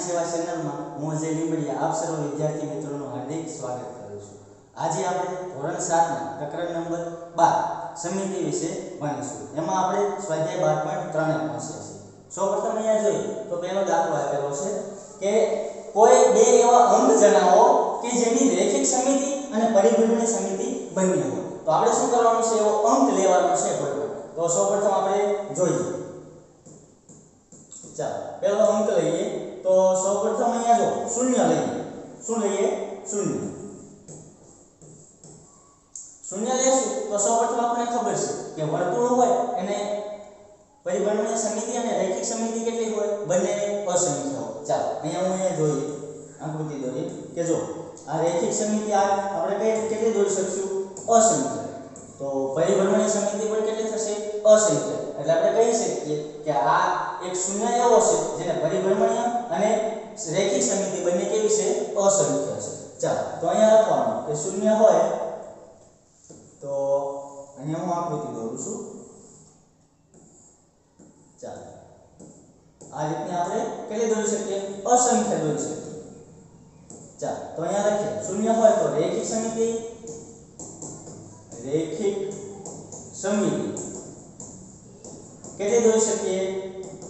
સેવા ચેનલમાં હું અજય લીંબડિયા આપ સર્વ વિદ્યાર્થી મિત્રોનું હાર્દિક સ્વાગત કરું છું. આજે આપણે ધોરણ સાતના પ્રકરણ નંબર બાર સમિતિ વિશે ભણીશું. એમાં આપણે સ્વાધ્યાય બાર પોઈન્ટ ત્રણે પહોંચ્યા છીએ. સૌપ્રથમ અહીંયા જોઈએ તો પહેલો દાખલો આપેલો છે કે કોઈ બે એવા અંગ જણાવો કે જેની રેખિક સમિતિ અને પરિભ્રમણ સમિતિ બની હોય. તો આપણે શું કરવાનું છે? એવો અંક લેવાનો છે પણ તો સૌપ્રથમ આપણે જોઈએ. ચાલો, પહેલો અંક લઈએ. તો સૌપ્રથમ અહીંયા જો, શૂન્ય લઈએ. શું લઈએ? શૂન્ય. શૂન્ય લેશું તો સૌપ્રથમ આપણને ખબર છે કે વર્તુળ હોય એને પરિભ્રમણીય સમિતિ અને રૈખિક સમિતિ કેટલી હોય? બંને અસંખ્ય હોય. ચાલો, અહીંયા હું અહીંયા જોઈએ આકૃતિ દોરી કે જો, આ રૈખિક સમિતિ આ આપણે કેટલી દોરી શકશું? અસંખ્ય. તો પરિભ્રમણીય સમિતિ પણ કેટલી થશે? અસંખ્ય. એટલે આપણે કહી શકીએ કે આ એક શૂન્ય એવો છે જેને પરિભ્રમણીય અને રૈખિક સમિતિ બંને કેવી છે અસંખ્ય છે ચાલો તો અહીંયા લખવાનું કે શૂન્ય હોય તો અહીંયા હું આકૃતિ દોરું છું ચાલો આ રીતની આપણે કેટલી દોરી શકીએ અસંખ્ય દોરી શકીએ ચાલો તો અહીંયા લખીએ શૂન્ય હોય તો રૈખિક સમિતિ રેખિક સમિતિ કેટલી દોરી શકીએ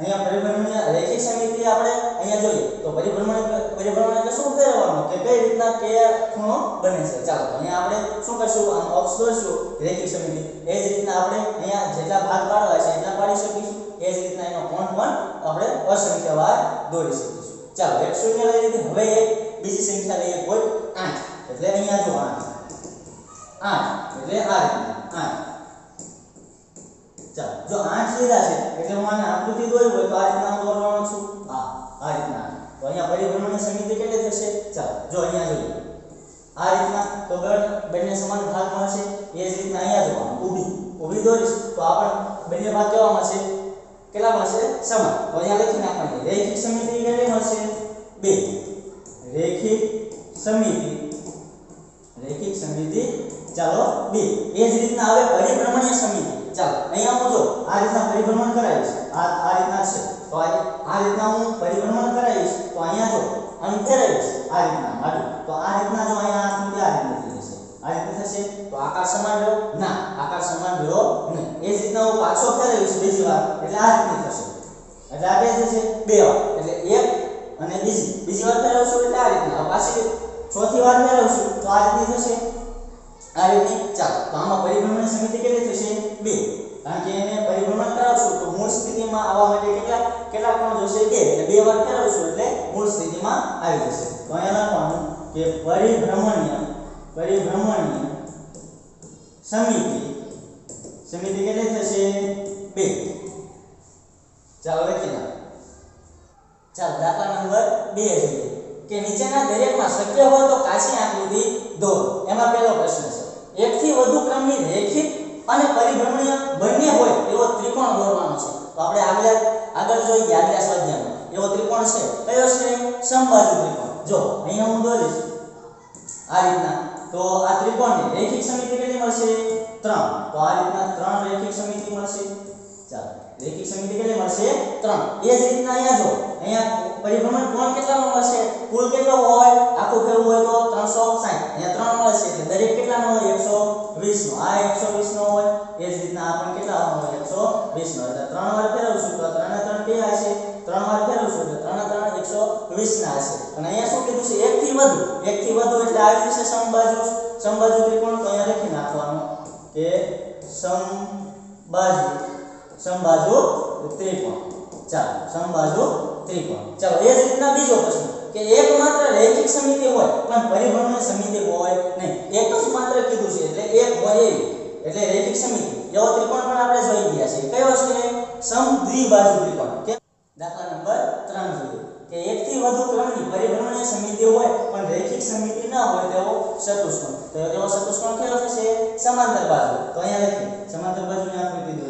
અહીંયા પરિભ્રમણીય રેખિક સમિતિ આપણે અહીંયા જોઈએ તો પરિભ્રમણ પરિભ્રમણ એટલે શું કરવાનું કે કઈ રીતના કે ખૂણો બને છે? ચાલો અહીંયા આપણે શું કરશું? આમ ઓક્સ દોરશું રેખિક સમિતિ એ જ રીતના આપણે અહીંયા જેટલા ભાગ પાડવા છે એટલા પાડી શકીશું. એ જ રીતના એનો કોણ પણ આપણે અસંખ્ય વાર દોરી શકીશું. ચાલો, એક શૂન્ય લઈ લીધી. હવે એક, બીજી સંખ્યા લઈએ કોઈ આઠ. એટલે અહીંયા જો આઠ. આઠ, એટલે આ રીતના. આઠ. જો આઠ લીધા છે, એટલે હું આને આકૃતિ દોરું હોય તો આ રીતના હું દોરવાનો છું. હા, આ રીતના. તો અહીંયા પરિભ્રમણની સમિતિ કેટલી થશે? ચાલો, જો અહીંયા જોઈએ. આ રીતના તો બંને બંને સમાન ભાગમાં છે એ જ રીતના અહીંયા જોવાનું. ઊભી ઊભી દોરીશ તો આ પણ બંને ભાગ કેવામાં મળશે કેટલા મળશે સમાન. તો અહીંયા લખી નાખવાની. રેખિક સમિતિ કેટલી મળશે? બે. રેખિક સમિતિ. રેખિક સમિતિ, ચાલો, બે. એ જ રીતના હવે પરિભ્રમણીય સમિતિ. ચાલો, અહીંયા હું જો આ રીતના પરિભ્રમણ કરાવીશ, આ આ રીતના છે. તો આ રીતના હું પરિભ્રમણ કરાવીશ, તો અહીંયા જો આમ ફેરવીશ આ રીતના આટલું તો આ રીતના જો અહીંયા આકૃતિ આ રીતના થઈ જશે આ રીતના થશે તો આકાર સમાન રહ્યો ના આકાર સમાન રહ્યો નહીં એ જ રીતના હું પાછો ફેરવીશ બીજી વાર એટલે આ રીતની થશે એટલે આ બે થશે બે વાર એટલે એક અને બીજી બીજી વાર ફેરવશું એટલે આ રીતના પાછી ચોથી વાર ફેરવશું તો આ રીતની થશે આ રીતની ચાલો તો આમાં પરિભ્રમણ સમિતિ કેટલી થશે બે કારણ કે એને પરિભ્રમણ કરાવશું તો મૂળ સ્થિતિમાં આવવા માટે કેટલા કેટલા કોણ જોશે બે એટલે બે વાર ફેરવશું એટલે મૂળ સ્થિતિમાં આવી જશે તો અહીંયા લખવાનું કે પરિભ્રમણીય પરિભ્રમણીય સમિતિ સમિતિ કેટલી થશે બે ચાલો લખી નાખો ચાલો દાખલા નંબર બે જોઈએ કે નીચેના દરેકમાં શક્ય હોય તો કાચી આકૃતિ દોર. એમાં પહેલો પ્રશ્ન છે. એકથી વધુ ક્રમની રેખિક અને પરિભ્રમણીય બંને હોય એવો ત્રિકોણ દોરવાનો છે. તો આપણે આગળ આગળ જોઈ ગયા આગલા સ્વાધ્યાયમાં એવો ત્રિકોણ છે. કયો છે? સમબાજુ ત્રિકોણ. જો, અહીંયા હું દોરીશ. આ રીતના. તો આ ત્રિકોણની રેખિક સમિતિ કેટલી મળશે? ત્રણ. તો આ રીતના ત્રણ રેખિક સમિતિ મળશે. ચાલો. રેખિક સમિતિ કેટલી મળશે ત્રણ એ જ રીતના અહીંયા જો અહીંયા પરિભ્રમણ કોણ કેટલાનો મળશે કુલ કેટલો હોય આખું ફેરવું હોય તો 360 અહીંયા ત્રણ મળશે એટલે દરેક કેટલાનો હોય 120 નો આ 120 નો હોય એ જ રીતના આ પણ કેટલાનો હોય 120 નો એટલે ત્રણ વાર ફેરવશું તો ત્રણે ત્રણ બે હશે ત્રણ વાર ફેરવશું એટલે ત્રણે ત્રણ 120 ના હશે અને અહીંયા શું કીધું છે એક થી વધુ એક થી વધુ એટલે આવી જશે સમબાજુ સમબાજુ ત્રિકોણ તો અહીંયા લખી નાખવાનું કે સમબાજુ સમબાજુ ત્રિકોણ. ચાલો સમબાજુ ત્રિકોણ. ચાલો, એ જ રીતના બીજો પ્રશ્ન. કે એક માત્ર રૈખિક સમિતિ હોય, પણ પરિભ્રમણ સમિતિ હોય નહીં. એક જ માત્ર કીધું છે, એટલે એક હોય એટલે રૈખિક સમિતિ. એવો ત્રિકોણ પણ આપણે જોઈ ગયા છે. કયો છે? સમદ્વિબાજુ ત્રિકોણ. કે દાખલા નંબર 3 જોઈએ. કે એકથી વધુ ક્રમની પરિભ્રમણીય સમિતિ હોય, પણ રૈખિક સમિતિ ન હોય તેવો ચતુષ્કોણ. તો એવો ચતુષ્કોણ કયો થશે? સમાંતર બાજુ. તો અહીંયા લખીએ. સમાંતર બાજુની આપણે દોરીએ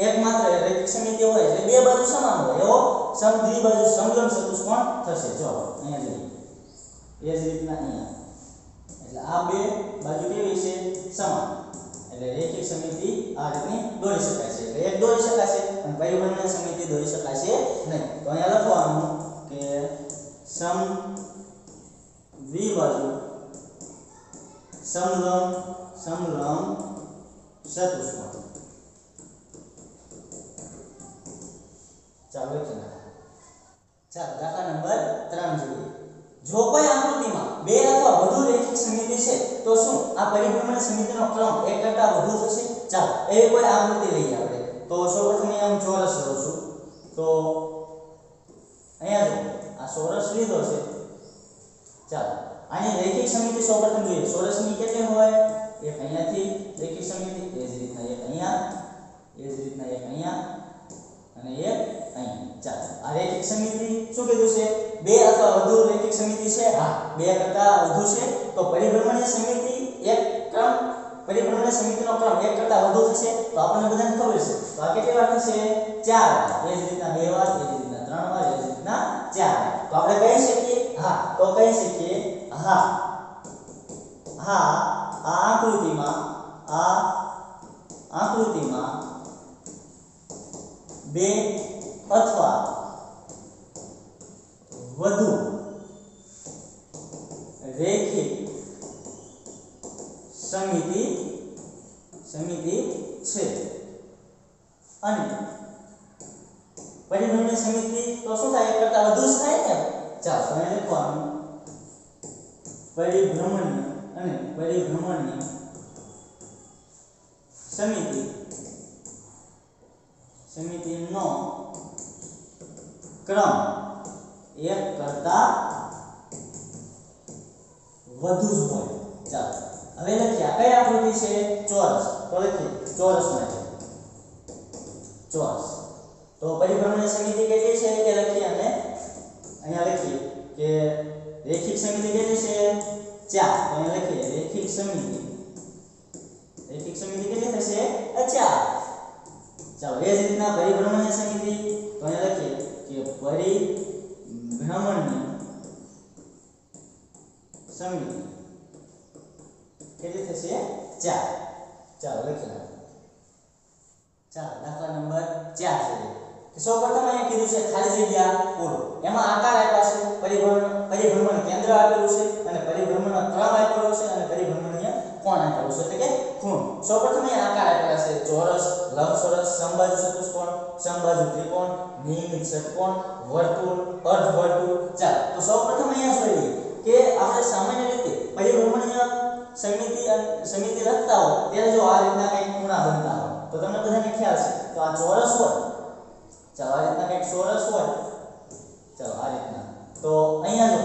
એકમાત્ર રેખિક સમિતિ હોય એટલે બે બાજુ સમાન હોય એવો સમદ્વિબાજુ સમલંબ ચતુષ્કોણ થશે જો અહીંયા જોઈએ એ જ રીતના અહીંયા એટલે આ બે બાજુ કેવી છે સમાન એટલે રેખિક સમિતિ આ રીતની દોરી શકાય છે એટલે એક દોરી શકાશે અને પરિભ્રમણીય સમિતિ દોરી શકાશે નહીં તો અહીંયા લખવાનું કે સમ દ્વિબાજુ સમલંબ સમલંબ ચતુષ્કોણ ચાલો લખી નાખો ચાલો દાખલા નંબર 3 જોઈએ જો કોઈ આકૃતિમાં બે અથવા વધુ રેખિક સમિતિ છે તો શું આ પરિભ્રમણ સમિતિનો ક્રમ એક કરતા વધુ થશે ચાલો એવી કોઈ આકૃતિ લઈએ આપણે તો સૌપ્રથમ અહીંયા હું ચોરસ લઉં છું તો અહીંયા જો આ ચોરસ લીધો છે ચાલો આની રેખિક સમિતિ સૌપ્રથમ જોઈએ ચોરસની કેટલી હોય એક અહીંયાથી રેખિક સમિતિ એ જ રીતના એક અહીંયા એ જ રીતના એક અહીંયા અને એક અહીં ચાલો આ રેખિક સમિતિ શું કીધું છે બે અથવા વધુ રેખિક સમિતિ છે હા બે કરતા વધુ છે તો પરિભ્રમણીય સમિતિ એક ક્રમ પરિભ્રમણીય સમિતિનો ક્રમ એક કરતા વધુ થશે તો આપણને બધાને ખબર છે તો આ કેટલી વાર થશે ચાર વાર એ જ રીતના બે વાર એ જ રીતના ત્રણ વાર એ જ રીતના ચાર વાર તો આપણે કહી શકીએ હા તો કહી શકીએ હા હા આ આકૃતિમાં આ આકૃતિમાં બે અથવા વધુ રેખિક સમિતિ સમિતિ છે અને પરિભ્રમણ સમિતિ તો શું થાય એક કરતા વધુ જ થાય ને ચાલો તો અહીંયા લખવાનું પરિભ્રમણીય અને પરિભ્રમણીય સમિતિ સમિતિનો ક્રમ એક કરતા વધુ જ હોય ચાલો હવે લખીએ આ કઈ આકૃતિ છે ચોરસ તો લખીએ ચોરસ માટે ચોરસ તો પરિભ્રમણ સમિતિ કેટલી છે એ લખીએ અને અહીંયા લખીએ કે રેખિક સમિતિ કેટલી છે ચાર તો અહીંયા લખીએ રેખિક સમિતિ રેખિક સમિતિ કેટલી થશે ચાર ચાલો એ જ રીતના પરિભ્રમણીય સમિતિ તો અહીંયા લખીએ કે પરિભ્રમણીય સમિતિ કેટલી થશે ચાર ચાલો લખી નાખો ચાલો દાખલા નંબર ચાર જોઈએ કે સૌપ્રથમ અહીંયા કીધું છે ખાલી જગ્યા પૂરો એમાં આકાર આપ્યા છે પરિભ્રમણ પરિભ્રમણ કેન્દ્ર આપેલું છે અને પરિભ્રમણનો ક્રમ આપેલો છે અને પરિભ્રમણીય કોણ આપેલું છે એટલે કે ખૂણ સૌપ્રથમ અહીંયા આકાર આપેલા છે ચોરસ લંબચોરસ સમબાજુ ચતુષ્કોણ સમબાજુ ત્રિકોણ નિયમિત ષટ્કોણ, વર્તુળ, અર્ધવર્તુળ ચાલો તો સૌપ્રથમ અહીંયા જોઈએ કે આપણે સામાન્ય રીતે પરિભ્રમણીય સમિતિ સમિતિ લખતા હોય ત્યારે જો આ રીતના કંઈક ખૂણા બનતા હોય. તો તમને બધાને ખ્યાલ છે. તો આ ચોરસ હોય. ચાલો, આ રીતના કંઈક ચોરસ હોય. ચાલો, આ રીતના. તો અહીંયા જો,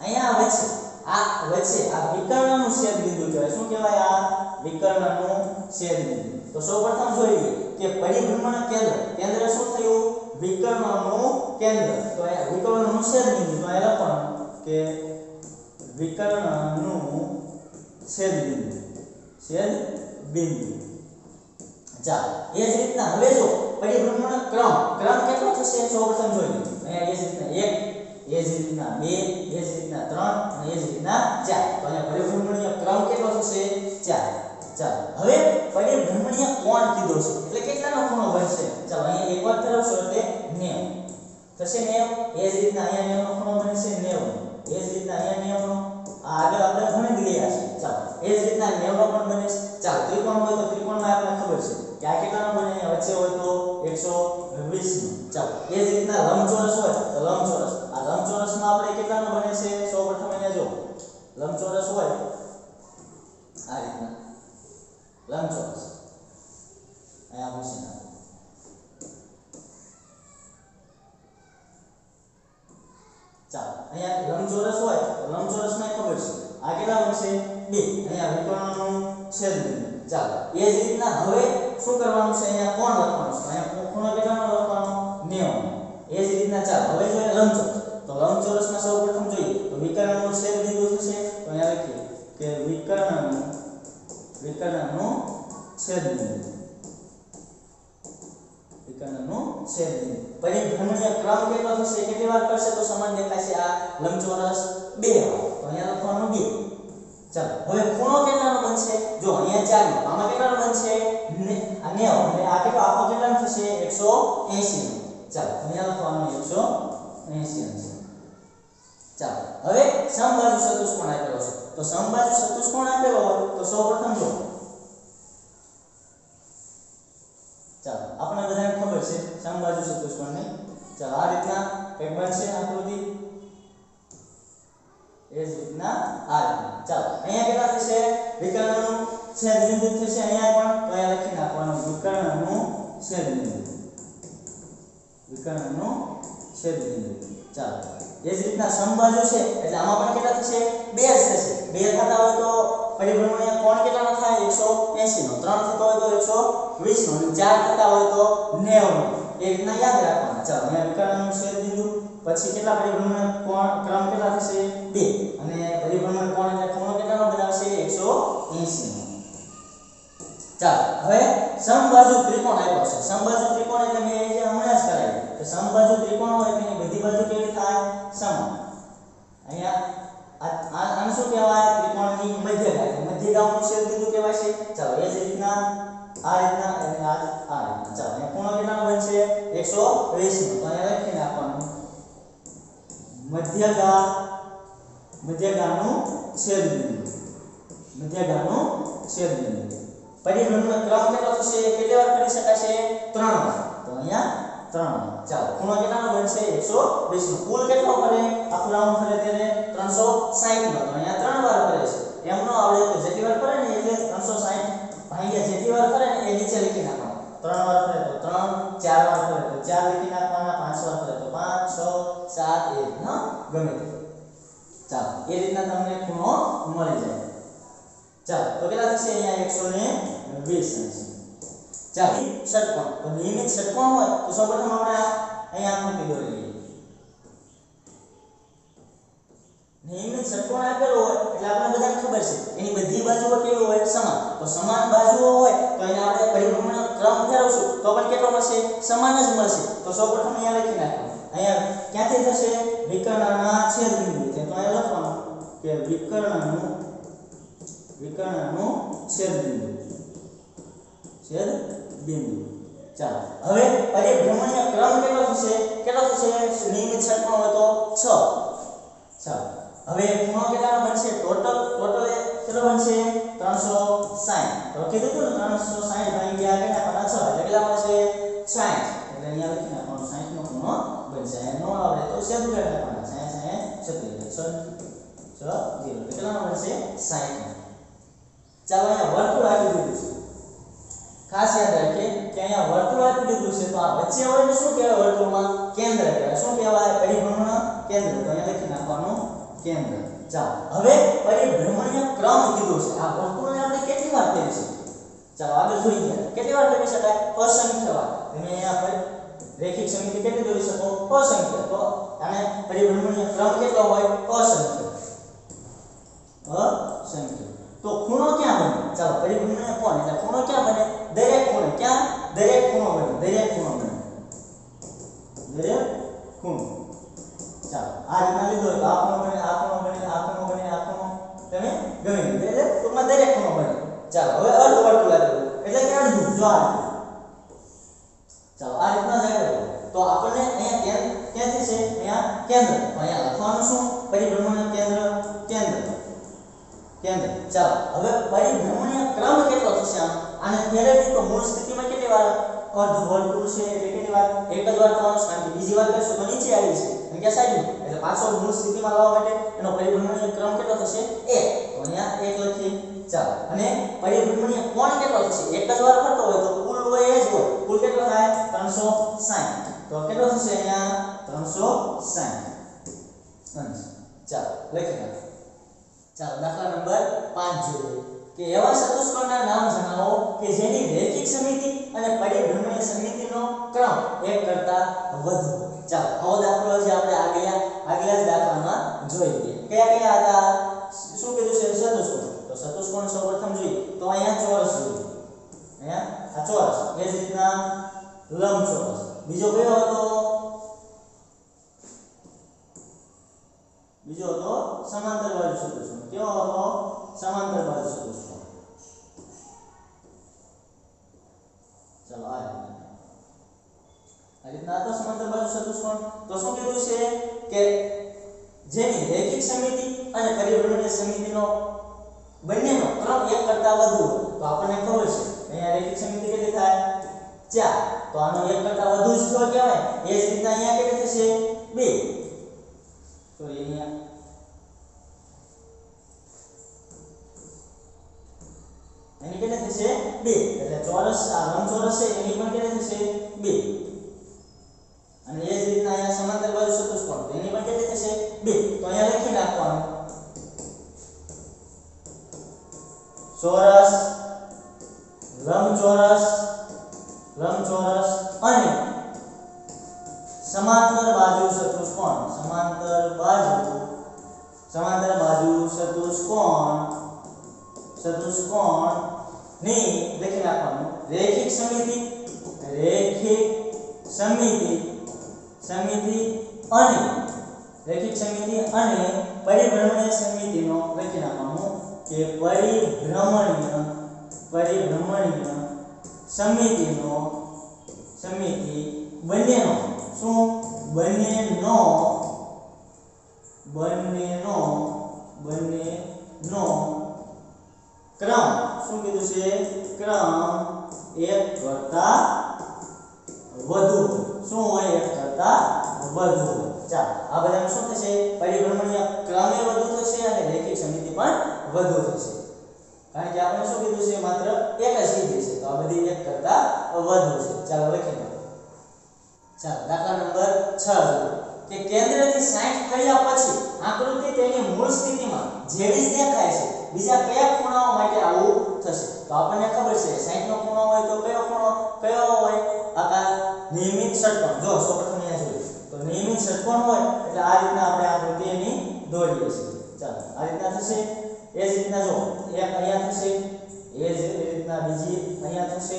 અહીંયા વચ્ચે, આ વચ્ચે આ વિકર્ણનું છેદ બિંદુ કહેવાય. શું કહેવાય આ? વિકર્ણનું છેદબિંદુ તો સૌપ્રથમ જોઈએ કે પરિભ્રમણ કેન્દ્ર કેન્દ્ર શું થયું? વિકર્ણનું કેન્દ્ર. તો અહીંયા વિકર્ણનું છેદબિંદુ તો અહીંયા લખવાનું કે વિકર્ણનું છેદબિંદુ છેદબિંદુ છેદ બિંદુ. ચાલો, એ જ રીતના હવે જો પરિભ્રમણ ક્રમ ક્રમ કેટલો થશે? સૌપ્રથમ જોઈએ. અહીંયા એ જ રીતના એક, એ જ રીતના બે, એ જ રીતના ત્રણ અને એ જ રીતના 4 તો અહીંયા પરિભ્રમણીય ક્રમ કેટલો થશે? ચાર. ચાલો, હવે પરિભ્રમણીય કોણ કીધો છે? એટલે કેટલાનો ખૂણો બનશે ચાલો, અહીંયા એક વાર ફેરવશો એટલે 90 થશે 90 એ જ રીતના અહીંયા 90 નો ખૂણો બનશે 90 એ જ રીતના અહીંયા 90 નો આ આગળ આપણે ભણી ગયા છે ચાલો, એ જ રીતના 90 નો પણ બને છે. ચાલો, ત્રિકોણ હોય તો ત્રિકોણમાં આપણને ખબર છે કે આ કેટલાનો બને? અહીંયા વચ્ચે હોય તો 120 નો ચાલો, એ જ રીતના લંબચોરસ હોય તો લંબચોરસ. આ લંબચોરસમાં આપણે કેટલાનો બને છે? સૌપ્રથમ અહીંયા જો લંબચોરસ હોય આ રીતના. લંબચોરસ અહીંયા પૂછી નાખો ચાલો, અહીંયા લંબચોરસ હોય લંબચોરસને ખબર છે. આ કેટલા બનશે બે. અહીંયા વિકર્ણનો છેદ બિંદુ ચાલો, એ જ રીતના હવે શું કરવાનું છે? અહીંયા કોણ લખવાનું છે? અહીંયા ખૂણો કેટલાનો લખવાનો? 90 એ જ રીતના ચાલો, હવે જોઈએ લંબચોરસ વિકર્ણનું છેદ બિંદુ વિકર્ણનું પછી બિંદુ ક્રમ કેટલો થશે કેટલી વાર કરશે તો સમાન દેખાશે આ લંબચોરસ બે વાર તો અહીંયા લખવાનું બે ચાલો હવે ખૂણો કેટલાનો બનશે જો અહીંયા ચાર આમાં કેટલાનો બનશે અને આ 90 એટલે આ કેટલો આખો કેટલાનો થશે 180 નો ચાલો અહીંયા લખવાનું 180 છે ચાલો હવે સમબાજુ ચતુષ્કોણ આપેલો છે તો સમબાજુ ચતુષ્કોણ આપેલો હોય તો સૌપ્રથમ જો સમબાજુ ચતુષ્કોણની ચાલો આ રીતના કંઈક બનશે આકૃતિ એ જ રીતના આ રીતના ચાલો અહીંયા કેટલા થશે વિકર્ણનું છેદ બિંદુ થશે અહીંયા પણ તો અહીંયા લખી નાખવાનું વિકર્ણનું છેદ બિંદુ વિકર્ણનું છેદ બિંદુ ચાલો એ જ રીતના સમબાજુ છે એટલે આમાં પણ કેટલા થશે બે જ થશે બે થતા હોય તો પરિભ્રમણીય કોણ કેટલાનો થાય 180 નો ત્રણ થતો હોય તો 120 નો અને ચાર થતા હોય તો 90 નો એ રીતના યાદ રાખવાના. ચાલો અહીંયા વિકર્ણનું છેદ દીધું. પછી કેટલા પરિભ્રમણ કોણ, ક્રમ કેટલા થશે? બે. અને પરિભ્રમણ કોણ એટલે ખૂણો કેટલાનો બનાવશે 180 નો ચાલો, હવે સમબાજુ ત્રિકોણ આપ્યો છે. સમબાજુ ત્રિકોણ એટલે મેં જે હમણાં જ કરાવ્યું. તો સમબાજુ ત્રિકોણ હોય એની બધી બાજુ કેવી થાય? સમાન. અહીંયા આ આને શું કહેવાય? ત્રિકોણની મધ્યગા એટલે મધ્યગાનું છેદ બિંદુ કહેવાય છે. ચાલો, એ જ બનશે 120 નો. તો અહીંયા લખી નાખવાનું. મધ્યગા, મધ્યગાનું છેદ બિંદુ મધ્યગાનું છેદ બિંદુ પરિભ્રમણનો ક્રમ કેટલો થશે? કેટલી વાર કરી શકાશે? ત્રણ વાર. તો અહીંયા ત્રણ ચાલો, ખૂણો કેટલાનો બનશે? 120 નો. કુલ કેટલો ફરે આખું રાઉન્ડ ફરે ત્યારે 360 નો. તો અહીંયા ત્રણ વાર ફરે છે. એમ આવડે તો જેટલી વાર ફરે ને એટલે 360 ભાગ્યા જેટલી વાર ફરે ને એ નીચે લખી નાખવાનું ત્રણ વાર ફરે તો ત્રણ, ચાર વાર ફરે તો ચાર લખી નાખવાના, પાંચ વાર ફરે તો પાંચ, છ, સાત એ રીતના ગમે તે. ચાલો, એ રીતના તમને ખૂણો મળી જાય. ચાલો, તો કેટલા થશે અહીંયા 120 થશે ચાલો ષટકોણ. તો નિયમિત ષટકોણ હોય તો સૌપ્રથમ આપણે આ અહીંયા આકૃતિ દોરી લઈએ. નિયમિત ષટકોણ આપેલો હોય એટલે આપણે બધાને ખબર છે. એની બધી બાજુઓ કેવી હોય? સમાન. તો સમાન બાજુઓ હોય તો એને આપણે પરિભ્રમણનો ક્રમ ફેરવશું તો પણ કેટલો મળશે સમાન જ મળશે તો સૌપ્રથમ અહીંયા લખી નાખવાનું અહીંયા ક્યાંથી થશે વિકર્ણના છેદ બિંદુ તો અહીંયા લખવાનું કે વિકર્ણનું વિકર્ણનું છેદ બિંદુ છેદ બિંદુ ચાલો હવે પરિભ્રમણીય ક્રમ કેટલો થશે કેટલો થશે નિયમિત ષટકોણ હોય તો 6 ચાલો હવે ખૂણો કેટલાનો બનશે ટોટલ ટોટલ એ કેટલો બનશે 360 તો કીધું હતું ને 360 ભાગ્યા કેટલા લખી નાખવાનું 60 નો ખૂણો બનશે અહીંયા નો આવડે તો શેદ ઉડાડી નાખવાના 60 60 36 6 0 એટલે કેટલાનો બનશે 60 ચાલો અહીંયા વર્તુળ આપી દીધું છે ખાસ યાદ રાખીએ કે અહીંયા વર્તુળ આપી દીધું છે તો આ વચ્ચે હોય ને શું કહેવાય વર્તુળમાં કેન્દ્ર કહેવાય શું કહેવાય પરિભ્રમણ કેન્દ્ર તો અહીંયા લખી નાખવાનું કેન્દ્ર ચાલો હવે પરિભ્રમણીય ક્રમ કીધું છે આ વર્તુળને આપણે કેટલી વાર ફેરવીશું ચાલો આગળ જોઈ ગયા કેટલી વાર ફેરવી શકાય અસંખ્ય વાર તમે અહીંયા પર રેખિક સમિતિ કેટલી દોરી શકો અસંખ્ય તો આને પરિભ્રમણીય ક્રમ કેટલો હોય અસંખ્ય અસંખ્ય તો ખૂણો ક્યાં બને ચાલો પરિભ્રમણીય કોણ એટલે ખૂણો ક્યાં બને દરેક ખૂણે ક્યાં દરેક ખૂણો બને દરેક ખૂણો બને દરેક ખૂણો ચાલો આ રીતના લીધો હોય તો આ ખૂણો બને આ ખૂણો બને આ ખૂણો બને આ ખૂણો તમે ગમે તે એટલે ટૂંકમાં દરેક ખૂણો બને ચાલો હવે અર્ધવર્તુળ આપેલું એટલે કે અડધું જો આ રીતે. ચાલો આ રીતના જાય તો આપણને અહીંયા કેન્દ્ર ક્યાંથી છે? અહીંયા કેન્દ્ર. અહીંયા લખવાનું શું? પરિભ્રમણ કેન્દ્ર કેન્દ્ર. કેન્દ્ર. ચાલો, હવે પરિભ્રમણીય ક્રમ કેટલો થશે આમ? આને ફેરવીએ તો મૂળ સ્થિતિમાં કેટલી વાર? અર્ધ છે એટલે કેટલી વાર? એક જ વાર થવાનું કારણ કે બીજી વાર કરશું તો નીચે આવી છે અને કે સાઈડ એટલે પાછો મૂળ સ્થિતિમાં લાવવા માટે એનો પરિભ્રમણીય ક્રમ કેટલો થશે? 1 તો અહીંયા 1 લખીએ. ચાલો, અને પરિભ્રમણીય કોણ કેટલો થશે? એક જ વાર ફરતો હોય તો હોય એ જ હોય કુલ કેટલો થાય? 360 તો કેટલો થશે અહીંયા? 360 અંશ ચાલો, લખી નાખો. ચાલો, દાખલા નંબર 5 જોઈએ. કે એવા ચતુષ્કોણના નામ જણાવો કે જેની રેખિક સમિતિ અને પરિભ્રમણીય સમિતિનો ક્રમ 1 કરતા વધુ ચાલો, આવો દાખલો જે આપણે આગલા જ દાખલામાં જોઈ ગયા કયા કયા હતા? શું કીધું છે? ચતુષ્કોણ તો ચતુષ્કોણ સૌપ્રથમ જોઈએ. તો અહીંયા ચોરસ જોઈએ. અહીંયા આ ચોરસ એ જ રીતના લંબચોરસ બીજો કયો હતો બીજો હતો સમાંતર બાજુ ચતુષ્કોણ કેવો હતો સમાંતર બાજુ ચતુષ્કોણ ચલો આ રીતના આ રીતના હતો સમાંતર બાજુ ચતુષ્કોણ તો શું કીધું છે કે જેની રૈખિક સમિતિ અને પરિભ્રમણીય સમિતિનો બંનેનો ક્રમ એક કરતા વધુ હોય. તો આપણને ખબર છે અહીંયા રેખિક સમિતિ કેટલી થાય 4 તો આનો 1 કરતા વધુ સ્કોર કહેવાય એ જ રીતના અહીંયા કેટલી થશે 2 સોરી અહીંયા એની કેટલી થશે 2 એટલે ચોરસ આ લંબચોરસ છે એની પણ કેટલી થશે 2 સમિતિનો સમિતિ બંનેનો શું બંનેનો બંનેનો બંનેનો ક્રમ શું કીધું છે ક્રમ એક કરતા વધુ શું હોય એક કરતા વધુ હોય ચાલો આ બધામાં શું થશે પરિભ્રમણીય ક્રમે વધુ થશે અને રેખિક સમિતિ પણ વધુ થશે કારણ કે આપણે શું કીધું છે માત્ર એક જ કીધી છે. તો આ બધી એક કરતા વધુ છે. ચાલો લખી દો ચાલો, દાખલા નંબર 6 કે કેન્દ્રથી 60 ફર્યા પછી આકૃતિ તેની મૂળ સ્થિતિમાં જેવી જ દેખાય છે. બીજા કયા ખૂણાઓ માટે આવું થશે? તો આપણને ખબર છે 60 નો ખૂણો હોય તો કયો ખૂણો? કયો હોય? આકાર નિયમિત ષટ્કોણ. જો સૌપ્રથમ અહીંયા જોઈએ તો નિયમિત ષટ્કોણ હોય, એટલે આ રીતના આપણે આકૃતિ એની દોરીએ છીએ. ચાલો, આ રીતના થશે. એ જ રીતના જો, એક અહીંયા થશે, એ જ રીતના બીજી અહીંયા થશે,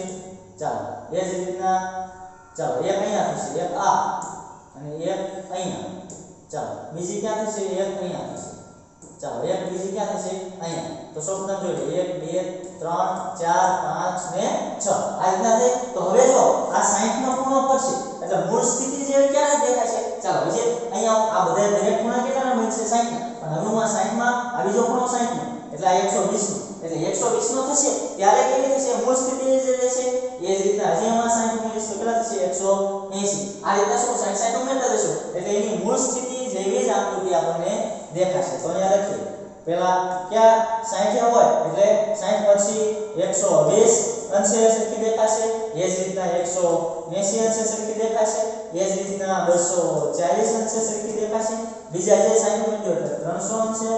ચાલો, એ જ રીતના, ચાલો, એક અહીંયા થશે, એક આ, અને એક અહીંયા, ચાલો, બીજી ક્યાં થશે, એક અહીંયા થશે, ચાલો, એક બીજી ક્યાં થશે, અહીંયા, તો સૌપ્રથમ જોઈ લો, એક, બે, ત્રણ, ચાર, પાંચ ને છ, આ રીતના થઈ તો હવે જો, આ 60 નો ખૂણો પડશે, એટલે મૂળ સ્થિતિ જે ક્યારે દેખાય છે ચાલો, પછી અહીંયા આ બધા દરેક ખૂણા કેટલાના મળશે? 60 ના પણ હવે આવી આ 60 માં આ બીજો ખૂણો 60 નો એટલે આ 120 નો એટલે 120 નો થશે, ત્યારે કેવી થશે? મૂળ સ્થિતિ જે રહેશે, એ જ રીતના હજી એમાં 60 ઉમેરીશ કેટલા થશે? 180 આ રીતે શું? 60 60 ઉમેરતા જશો એટલે એની મૂળ સ્થિતિ જેવી જ આકૃતિ આપણને દેખાશે. તો અહીંયા લખીએ. પેલા ક્યાં 60 હોય એટલે 60 પછી 120 અંશે સરખી દેખાશે એ જ રીતના 180 અંશે સરખી દેખાશે એ જ રીતના 240 અંશે સરખી દેખાશે બીજા જે 60 ઉમેર્યો એટલે 300 અંશે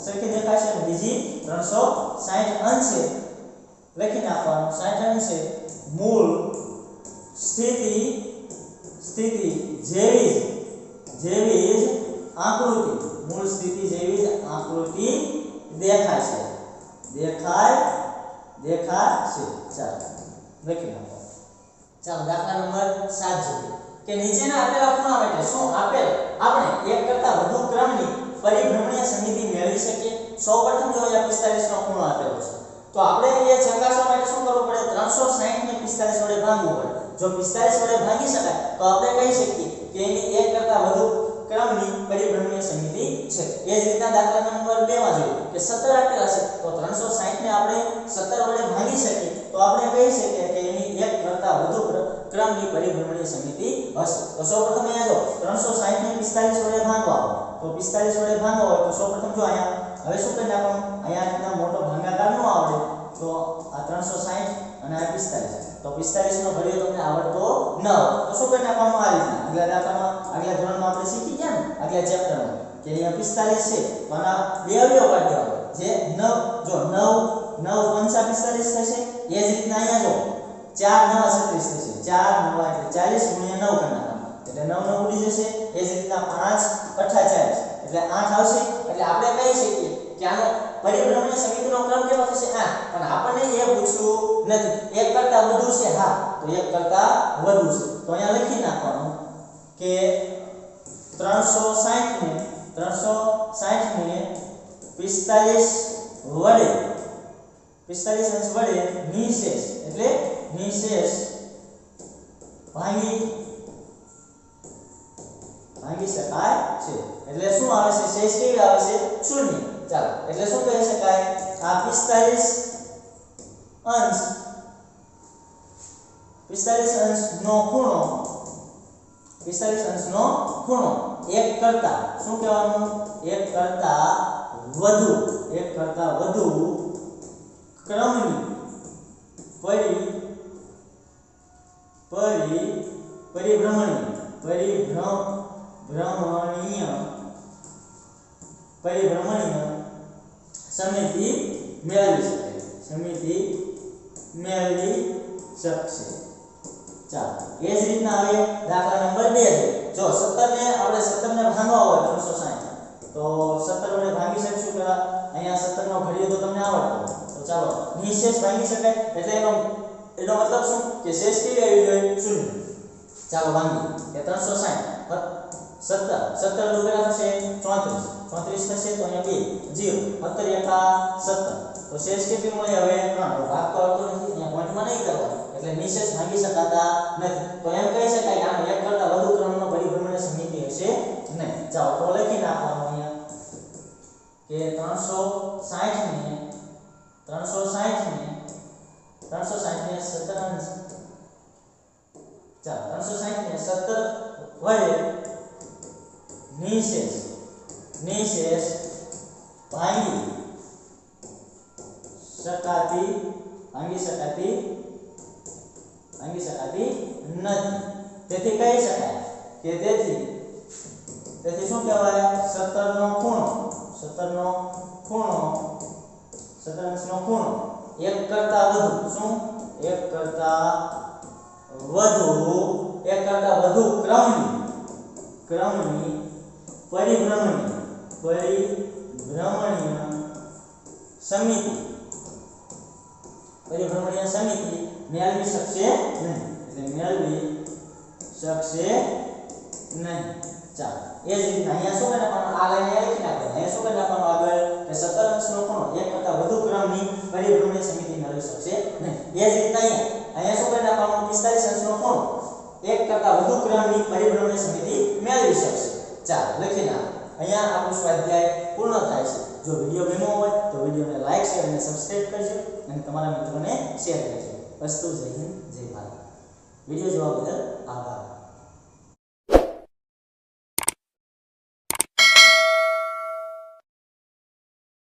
સરખી દેખાશે અને બીજી 360 અંશે લખી નાખવાનું 60 અંશે મૂળ સ્થિતિ સ્થિતિ જેવી જ જેવી જ આકૃતિ મૂળ સ્થિતિ જેવી જ આકૃતિ દેખાશે દેખાય દેખાશે ચાલો લખી નાખો ચાલો દાખલા નંબર 7 જોઈએ કે નીચેના આપેલા ખૂણા માટે શું આપેલ આપણે એક કરતા વધુ ક્રમની પરિભ્રમણીય સમિતિ મેળવી શકીએ સૌપ્રથમ જો અહીંયા 45 નો ખૂણો આપેલો છે તો આપણે એ ચકાસવા માટે શું કરવું પડે 360 ને 45 વડે ભાગવું પડે જો 45 વડે ભાગી શકાય તો આપણે કહી શકીએ કે એની એક કરતા વધુ ક્રમની પરિભ્રમણીય સમિતિ છે. એ જ રીતના દાખલા નંબર 2 માં જોઈએ કે 17 આપેલા છે. તો 360 ને આપણે 17 વડે ભાગી શકીએ. તો આપણે કહી શકીએ કે એની એક કરતા વધુ ક્ર- ક્રમની પરિભ્રમણીય સમિતિ હશે. તો સૌપ્રથમ અહીંયા જો 360 ને 45 વડે ભાગવા તો 45 વડે ભાગવા હોય તો સૌપ્રથમ જો અહીંયા, હવે શું કરી નાખવાનું? અહીંયા મોટો ભાગાકાર નો આવડે. તો આ 360 અને આ 45 તો 45 નો ઘડિયો તમને આવડતો ન તો શું કરી નાખવાનું આ રીતના? આગલા ધોરણમાં આપણે ને? આગલા ચેપ્ટરમાં. કે અહીંયા 45 છે, તો બે અવયવ જે નવ, જો 9 9 પંચા 45 થશે. એ જ રીતના અહીંયા જો, ચાર નવા 36 થશે. ચાર નવા એટલે 40 ગુણ્યા નવ કરી એટલે 9 9 ઉડી જશે. એ જ રીતના પાંચ અઠા 40 એટલે આઠ આવશે. એટલે આપણે કહી શકીએ? કે આનો પરિભ્રમણીય સમિતિનો ક્રમ કેટલો થશે 8 પણ આપણને એ પૂછવું નથી એક કરતા વધુ છે હા તો એક કરતા વધુ છે તો અહીંયા લખી નાખવાનું કે 360 ને 360 ને 45 વડે 45 અંશ વડે નિશેષ એટલે નિશેષ ભાંગી ભાંગી શકાય છે એટલે શું આવે છે શેષ કેવી આવે છે શૂન્ય ચાલો એટલે શું કહી શકાય આ 45 અંશ 45 અંશનો ખૂણો 45 અંશનો ખૂણો એક કરતા શું કહેવાનું એક કરતા વધુ એક કરતા વધુ ક્રમની પરી પરી પરિભ્રમણીય પરિભ્રમ ભ્રમણીય પરિભ્રમણીય સમિતિ મેળવી શકે સમિતિ મેળવી શકશે ચાલો એ જ રીતના હવે દાખલા નંબર 2 જો 17 ને આપણે 17 ને ભાંગવા હોય 360 તો 17 વડે ભાંગી શકશું કે અહીંયા 17 નો ઘડિયો તો તમને આવડતો તો ચાલો નિશેષ ભાંગી શકાય એટલે એનો એનો મતલબ શું કે શેષ કેવી આવી જોઈએ શૂન્ય ચાલો ભાંગી કે 360 17 17 નું કેટલા થશે 34 34 થશે તો અહીંયા 2 0 17 એકા 17 તો શેષ કેટલી મળે હવે 3 તો ભાગ તો આવતો નથી અહીંયા પોઈન્ટમાં નહીં કરવાનો એટલે નિશેષ ભાંગી શકાતા નથી તો એમ કહી શકાય આનો એક કરતા વધુ ક્રમનો પરિભ્રમણ સમિતિ હશે નહીં ચાલો તો લખી નાખવાનું અહીંયા કે 360 ને 360 ને 360 ને 17 અંશ ચાલો 360 ને 17 વડે નિશેષ નિશેષ ભાંગી શકાતી ભાંગી શકાતી ભાંગી શકાતી નથી તેથી કહી શકાય કે તેથી તેથી શું કહેવાય 17 નો ખૂણો 17 નો ખૂણો 17 અંશનો ખૂણો એક કરતા વધુ શું એક કરતા વધુ એક કરતા વધુ ક્રમની ક્રમની પરિભ્રમણીય પરિભ્રમણીય સમિતિ પરિભ્રમણીય સમિતિ મેળવી શકશે નહીં એટલે મેળવી શકશે નહીં ચાલો એ જ રીતના અહીંયા શું કરી નાખવાનું આ લાઈન અહીંયા લખી નાખવાનું અહીંયા શું કરી નાખવાનું આગળ કે 17 અંશનો ખૂણો એક કરતા વધુ ક્રમની પરિભ્રમણીય સમિતિ મેળવી શકશે નહીં એ જ રીતના અહીંયા અહીંયા શું કરી નાખવાનું 45 અંશનો ખૂણો એક કરતા વધુ ક્રમની પરિભ્રમણીય સમિતિ મેળવી શકશે ચાલો લખી નાખો અહીંયા આપણું સ્વાધ્યાય પૂર્ણ થાય છે. જો વીડિયો ગમ્યો હોય તો વિડીયોને લાઈક શેર અને સબસ્ક્રાઇબ કરજો અને તમારા મિત્રોને શેર કરજો. અસ્તુ જય હિન્દ, જય ભારત. વીડિયો જોવા બદલ આભાર.